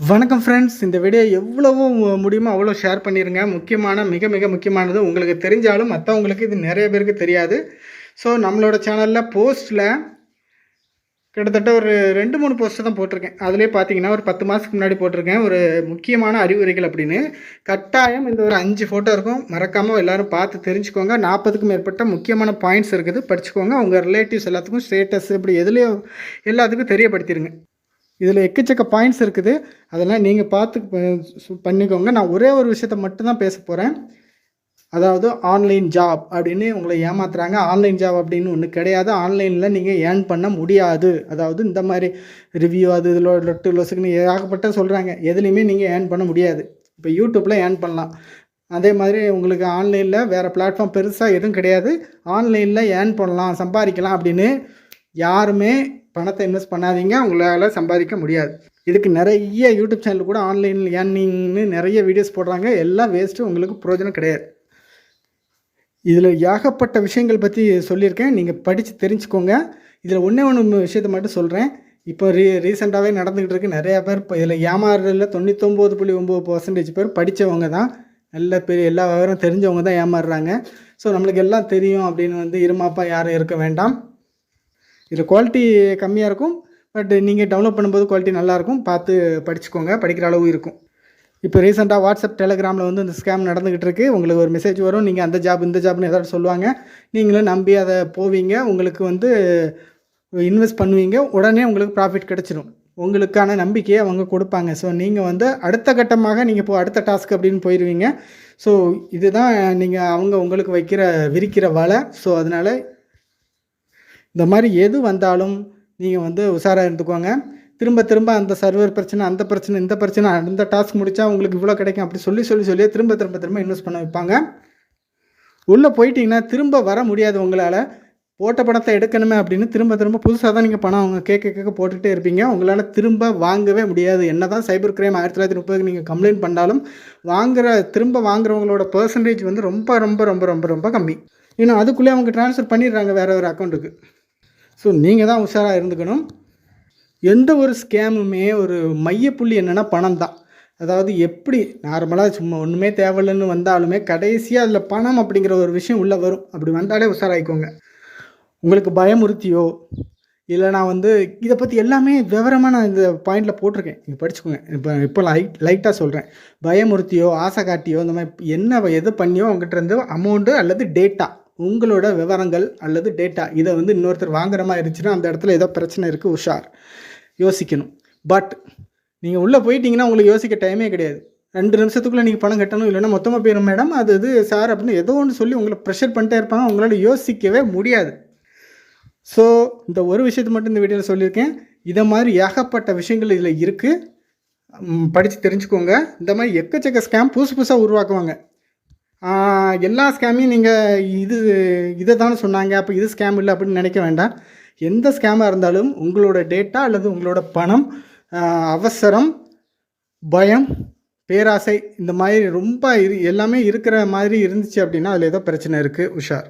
வணக்கம் ஃப்ரெண்ட்ஸ் இந்த வீடியோ எவ்வளவோ முடியுமோ அவ்வளோ ஷேர் பண்ணிடுங்க முக்கியமான மிக மிக முக்கியமானது உங்களுக்கு தெரிஞ்சாலும் மற்றவங்களுக்கு இது நிறைய பேருக்கு தெரியாது. ஸோ நம்மளோட சேனலில் போஸ்ட்டில் கிட்டத்தட்ட ஒரு ரெண்டு மூணு போஸ்ட்டு தான் போட்டிருக்கேன். அதிலே பார்த்தீங்கன்னா ஒரு பத்து மாதத்துக்கு முன்னாடி போட்டிருக்கேன். ஒரு முக்கியமான அறிவுரைகள் அப்படின்னு. கட்டாயம் இந்த ஒரு அஞ்சு ஃபோட்டோ இருக்கும். மறக்காமல் எல்லாரும் பார்த்து தெரிஞ்சுக்கோங்க. நாற்பதுக்கும் மேற்பட்ட முக்கியமான பாயிண்ட்ஸ் இருக்குது. படிச்சுக்கோங்க. உங்கள் ரிலேட்டிவ்ஸ் எல்லாத்துக்கும் ஸ்டேட்டஸ் இப்படி எதுலேயும் எல்லாத்துக்கும் தெரியப்படுத்திடுங்க இதில் எக்கச்சக்க பாயிண்ட்ஸ் இருக்குது. அதெல்லாம் நீங்கள் பார்த்து ப- பண்ணிக்கோங்க. நான் ஒரே ஒரு விஷயத்த மட்டும்தான் பேச போகிறேன் அதாவது ஆன்லைன் ஜாப் அப்படின்னு உங்களை ஏமாத்துறாங்க. ஆன்லைன் ஜாப் அப்படின்னு ஒன்று கிடையாது. ஆன்லைனில் நீங்கள் ஏர்ன் பண்ண முடியாது. அதாவது இந்த மாதிரி ரிவ்யூ அது இதில் லொட்டு லொசுக்குன்னு ஏகப்பட்ட சொல்கிறாங்க எதுலேயுமே நீங்கள் ஏர்ன் பண்ண முடியாது. இப்போ யூடியூப்பில் ஏர்ன் பண்ணலாம். அதே மாதிரி உங்களுக்கு ஆன்லைனில் வேறு பிளாட்ஃபார்ம் பெருசாக எதுவும் கிடையாது. ஆன்லைனில் ஏர்ன் பண்ணலாம் சம்பாதிக்கலாம் அப்படின்னு யாருமே பணத்தை இன்வெஸ்ட் பண்ணாதீங்க. உங்களால் சம்பாதிக்க முடியாது. இதுக்கு நிறைய யூடியூப் சேனல் கூட ஆன்லைனில் ஏர்னிங்னு நிறைய வீடியோஸ் போடுறாங்க. எல்லாம் வேஸ்ட்டு உங்களுக்கு பிரயோஜனம் கிடையாது. இதில் ஏகப்பட்ட விஷயங்கள் பற்றி சொல்லியிருக்கேன். நீங்கள் படித்து தெரிஞ்சுக்கோங்க. இதில் ஒன்றே ஒன்று விஷயத்தை மட்டும் சொல்கிறேன் இப்போ ரீ ரீசெண்டாகவே நடந்துக்கிட்டு இருக்கு. நிறையா பேர் இப்போ இதில் ஏமாறுறதில் தொண்ணூத்தொம்பது புள்ளி ஒம்பது பர்சன்டேஜ் பேர் படித்தவங்க தான். நல்ல பெரிய எல்லா விவரம் தெரிஞ்சவங்க தான் ஏமாறுறாங்க. ஸோ நம்மளுக்கு எல்லாம் தெரியும் அப்படின்னு வந்து இருமாப்பா யாரும் இருக்க வேண்டாம். இதில் குவாலிட்டி கம்மியாக இருக்கும் பட் நீங்கள் டவுன்லோட் பண்ணும்போது குவாலிட்டி நல்லாயிருக்கும் பார்த்து படிச்சுக்கோங்க படிக்கிற அளவு இருக்கும். இப்போ ரீசெண்டாக வாட்ஸ்அப் டெலகிராமில் வந்து இந்த ஸ்கேம் நடந்துக்கிட்டு இருக்குது உங்களுக்கு ஒரு மெசேஜ் வரும் நீங்கள் அந்த ஜாப் இந்த ஜாப்னு ஏதாவது சொல்லுவாங்க. நீங்களும் நம்பி அதை போவீங்க. உங்களுக்கு வந்து இன்வெஸ்ட் பண்ணுவீங்க. உடனே உங்களுக்கு ப்ராஃபிட் கிடச்சிரும். உங்களுக்கான நம்பிக்கையை அவங்க கொடுப்பாங்க. ஸோ நீங்கள் வந்து அடுத்த கட்டமாக நீங்கள் இப்போ அடுத்த டாஸ்க் அப்படின்னு போயிடுவீங்க ஸோ இதுதான் நீங்கள் அவங்க உங்களுக்கு வைக்கிற விரிக்கிற வலை. ஸோ அதனால் இந்த மாதிரி எது வந்தாலும் நீங்கள் வந்து உஷாராக இருந்துக்கோங்க. திரும்ப திரும்ப அந்த சர்வர் பிரச்சனை அந்த பிரச்சனை இந்த பிரச்சனை அந்த டாஸ்க் முடித்தா உங்களுக்கு இவ்வளோ கிடைக்கும் அப்படி சொல்லி சொல்லி சொல்லி திரும்ப திரும்ப திரும்ப இன்வெஸ்ட் பண்ண வைப்பாங்க. உள்ளே போயிட்டீங்கன்னா திரும்ப வர முடியாது உங்களால். போட்ட பணத்தை எடுக்கணுமே அப்படின்னு திரும்ப திரும்ப புதுசாக தான் நீங்கள் பணம் அவங்க கேட்க கேட்க போட்டுகிட்டே இருப்பீங்க. உங்களால் திரும்ப வாங்கவே முடியாது. என்ன தான் சைபர் கிரைம் ஆயிரத்தி தொள்ளாயிரத்தி முப்பதுக்கு நீங்கள் கம்ப்ளைண்ட் பண்ணாலும் வாங்குற திரும்ப வாங்குறவங்களோட பர்சன்டேஜ் வந்து ரொம்ப ரொம்ப ரொம்ப ரொம்ப ரொம்ப கம்மி. ஏன்னா அதுக்குள்ளே அவங்க ட்ரான்ஸ்ஃபர் பண்ணிடுறாங்க வேறு ஒரு அக்கௌண்ட்டுக்கு ஸோ நீங்கள் தான் உஷாராக இருந்துக்கணும். எந்த ஒரு ஸ்கேமுமே ஒரு மையப்புள்ளி என்னென்னா பணம் தான். அதாவது எப்படி நார்மலாக சும்மா ஒன்றுமே தேவையில்லைன்னு வந்தாலுமே கடைசியாக அதில் பணம் அப்படிங்கிற ஒரு விஷயம் உள்ளே வரும். அப்படி வந்தாலே உஷாராயிக்கோங்க. உங்களுக்கு பயமுறுத்தியோ இல்லை நான் வந்து இதை பற்றி எல்லாமே விவரமாக நான் இந்த பாயிண்டில் போட்டிருக்கேன். நீங்கள் படிச்சுக்கோங்க. இப்போ இப்போ லைட் லைட்டாக சொல்கிறேன் பயமுறுத்தியோ ஆசை காட்டியோ இந்த மாதிரி என்ன எது பண்ணியோ உங்ககிட்ட இருந்து அமௌண்ட்டு அல்லது டேட்டா உங்களோட விவரங்கள் அல்லது டேட்டா இதை வந்து இன்னொருத்தர் வாங்குற மாதிரி இருந்துச்சுன்னா அந்த இடத்துல ஏதோ பிரச்சனை இருக்குது உஷார். யோசிக்கணும். பட் நீங்கள் உள்ளே போயிட்டீங்கன்னா உங்களுக்கு யோசிக்க டைமே கிடையாது. ரெண்டு நிமிஷத்துக்குள்ளே நீங்கள் பணம் கட்டணும் இல்லைன்னா மொத்தமாக போயிடும் மேடம் அது இது சார் அப்படின்னு ஏதோ ஒன்று சொல்லி உங்களை ப்ரெஷர் பண்ணிட்டே இருப்பாங்க. உங்களால் யோசிக்கவே முடியாது. ஸோ இந்த ஒரு விஷயத்தை மட்டும் இந்த வீடியோவில் சொல்லியிருக்கேன். இதை மாதிரி ஏகப்பட்ட விஷயங்கள் இதில் இருக்குது படித்து தெரிஞ்சுக்கோங்க. இந்த மாதிரி எக்கச்சக்க ஸ்கேம் புதுசு புதுசாக உருவாக்குவாங்க. எல்லா ஸ்கேமையும் நீங்கள் இது இதை தானே சொன்னாங்க. அப்போ இது ஸ்கேம் இல்லை அப்படின்னு நினைக்க வேண்டாம். எந்த ஸ்கேமாக இருந்தாலும் உங்களோட டேட்டா அல்லது உங்களோட பணம் அவசரம் பயம் பேராசை இந்த மாதிரி ரொம்ப இரு எல்லாமே இருக்கிற மாதிரி இருந்துச்சு அப்படின்னா அதில் ஏதோ பிரச்சனை இருக்குது உஷார்.